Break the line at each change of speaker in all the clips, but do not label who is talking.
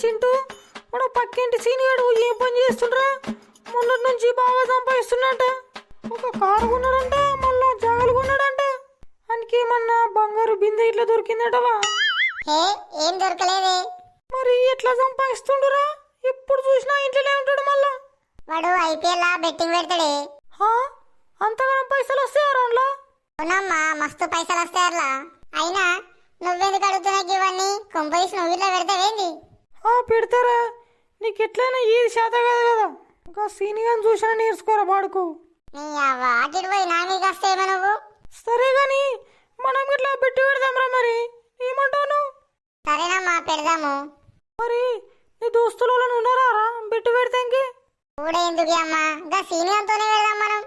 చింటూ మన పక్కింటి సీనియర్ ఏం పని చేస్తుండ్రా? మొన్నటి నుంచి బాగా సంపాదిస్తున్నట్ట ఒక కారు కొన్నాడంట మళ్ళా జాగలు కొన్నాడంట. ఆయనకి ఏమన్నా బంగారు బిందె ఇట్లా దొరికిందటవా?
ఏం దొరకలేదే.
మరి ఎట్లా సంపాదిస్తుండురా? ఎప్పుడు చూసినా ఇంట్లోనే ఉంటాడు మళ్ళా.
వాడు ఐపీఎల్ బెట్టింగ్ పెడతాడే.
హా? అంతగానం పైసలు వస్తాయా రాన్లా
అవునమ్మా మస్తు పైసలు వస్తాయి అట్లా అయినా నువ్వెందుకు అడుగుతున్నావు ఇవన్నీ? కొంపదీసి నువ్వు ఇట్లా పెడతావేంది?
పెడతారా? నీకు ఎట్లయినా ఏది శాత కాదు కదా. ఇంకా సీనియర్ చూసినా నేర్చుకోరా వాడుకో
నీ అవ్వ అటు పోయి నా మీకు వస్తాయేమో నువ్వు.
సరే గాని మనం ఇట్లా పెట్టి పెడదాంరా మరి. ఏమంటావు నువ్వు
సరేనమ్మా పెడదాము.
మరి నీ దోస్తులు వాళ్ళని ఉన్నారా రా? పెట్టి పెడతాంకి
కూడా ఎందుకు అమ్మా? ఇంకా సీనియర్తోనే పెడదాం మనం.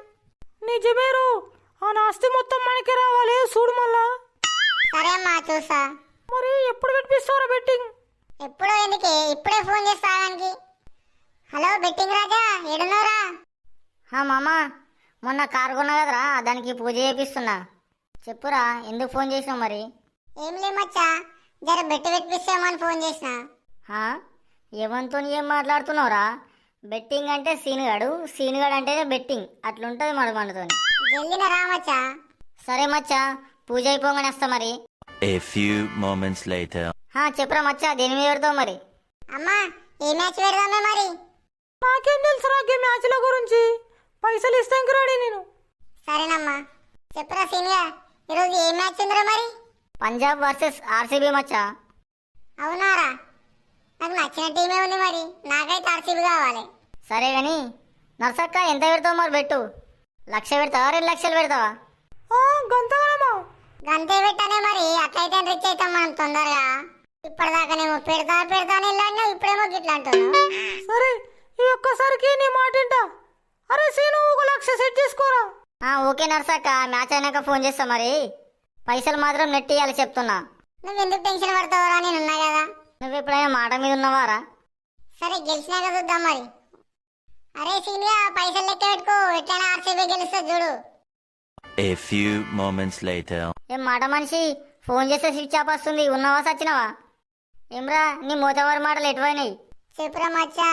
నిజమేరు. ఆ నాస్తి మొత్తం మనకి రావాలి. చూడు మళ్ళా.
సరే అమ్మా చూసా
మరి ఎప్పుడు పెట్టిస్తారా బెట్టింగ్?
ఎప్పుడో ఎందుకే? ఇప్పుడే ఫోన్ చేస్తా ఆయనకి హలో బెట్టింగ్ రాజా ఎడున్నారా
మామ మొన్న కారు కొన్నా కదరా దానికి పూజ చేపిస్తున్నా. చెప్పురా ఎందుకు ఫోన్ చేసినావు మరి?
ఏం లేమచ్చా జర బెట్టి పెట్టిస్తామని ఫోన్ చేసిన.
హా ఎవరితో ఏం మాట్లాడుతున్నావురా? బెట్టింగ్ అంటే సీనుగాడు సీనుగాడు అంటే బెట్టింగ్ అట్లుంటుంది మరి మనతో
జల్దిన రామచ్చా
సరే మచ్చా పూజ అయిపోగానే వస్తా మరి.
A few moments later.
చెప్పురా మచ్చా దేని మీద పెడతావు మరి?
అమ్మా ఏ మ్యాచ్ పెడదామే మరి?
నాకేం తెలుసురా ఈ మ్యాచ్ల గురించి. పైసలు ఇస్తాంకి రాడి నేను.
సరేనమ్మా. చెప్పురా సీనియర్ ఈరోజు ఏ మ్యాచ్ ఉందిరా మరి?
పంజాబ్ వర్సెస్ ఆర్సీబీ మచ్చా?
అవునారా నాకు నచ్చిన టీమే ఉంది మరి. నాకైతే ఆర్సీబీ కావాలి.
సరే గాని నర్సక్క ఎంత పెడతావు మరి పెట్టు? లక్ష పెడతావా రెండు లక్షలు పెడతావా?
గంతే పెట్టానే మరి అట్లయితే రిచ్ అవుతాం మనం తొందరగా. ఇప్పటిదాకానేమో పెడతా పెడతానే వెళ్ళాడినా ఇప్పుడేమో గిట్లా అంటున్నావు.
సరే ఈ ఒక్కసారికి నీ మాట అరే సీను ఒక లక్ష సెట్ చేసుకోరా?
ఆ, ఓకే నర్సక్క మ్యాచ్ అయినాక ఫోన్ చేస్తా మరి. పైసలు మాత్రం నెట్ ఇవ్వాలి చెప్తున్నా.
నువ్వు ఎందుకు టెన్షన్ పడతావురా? నేను ఉన్నా కదా.
నువ్వు ఎప్పుడైనా మాట మీద ఉన్నవారా?
సరే గెలిచినాక చూద్దాం మరి. అరే సీనియర్ పైసలు లెక్క పెట్టుకో. ఎట్లయినా ఆర్సీబీ గెలుస్తుంది చూడు.
A few moments later.
ఏం మాట మనిషి ఫోన్ చేస్తే స్విచ్ ఆఫ్ వస్తుంది. ఉన్నావా సచ్చినవా? ఏమ్రా నీ మూతవారి మాటలు ఎటువైనాయి?
చెప్పురా మచ్చా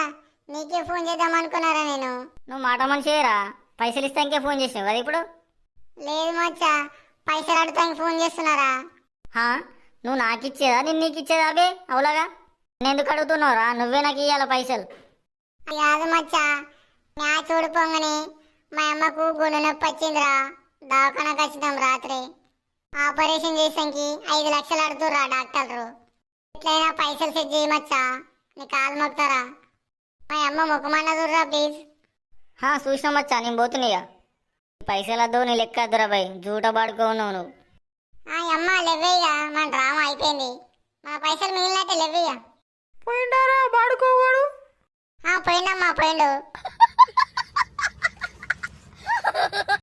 నీకే ఫోన్ చేద్దాం అనుకున్నారా నేను?
నువ్వు మాట మనిషిరా పైసలు ఇస్తానికే ఫోన్ చేసినావు కదా ఇప్పుడు?
లేదు మచ్చా పైసలు అడుగుతానికి ఫోన్ చేస్తున్నారా?
హా? నువ్వు నాకు ఇచ్చేదా నేను నీకు ఇచ్చేదా అబే అవులాగా? నేను ఎందుకు అడుగుతున్నావురా? నువ్వే నాకు ఇవ్వాలి పైసలు.
కాదు మచ్చా మ్యాచ్ ఓడిపోగానే మా అమ్మకు గుండె నొప్పి వచ్చిందిరా. దవాఖానకు వచ్చినాం రాత్రి. ఆపరేషన్ చేసానికి ఐదు లక్షలు అడుగుతుర్రా డాక్టర్లు. ఎట్లయినా పైసలు సెట్ చేయమచ్చా? నీ కాలు మొక్తారా మా అమ్మ ముఖమన్న చూడరా ప్లీజ్
హా చూసినామచ్చా నేను పోతున్నాయిగా పైసలు వద్దు నీ లెక్క వద్దురా బాయ్ జూట పాడుకోన్నావు నువ్వు.
ఆ అమ్మ లెవ్వేయిగా మన డ్రామా అయిపోయింది. మన పైసలు మిగిలినట్టే లెవ్వేయ్యా
పోయిండారా వాడుకోవాడు
ఆ పోయిండమ్మా పోయిండు.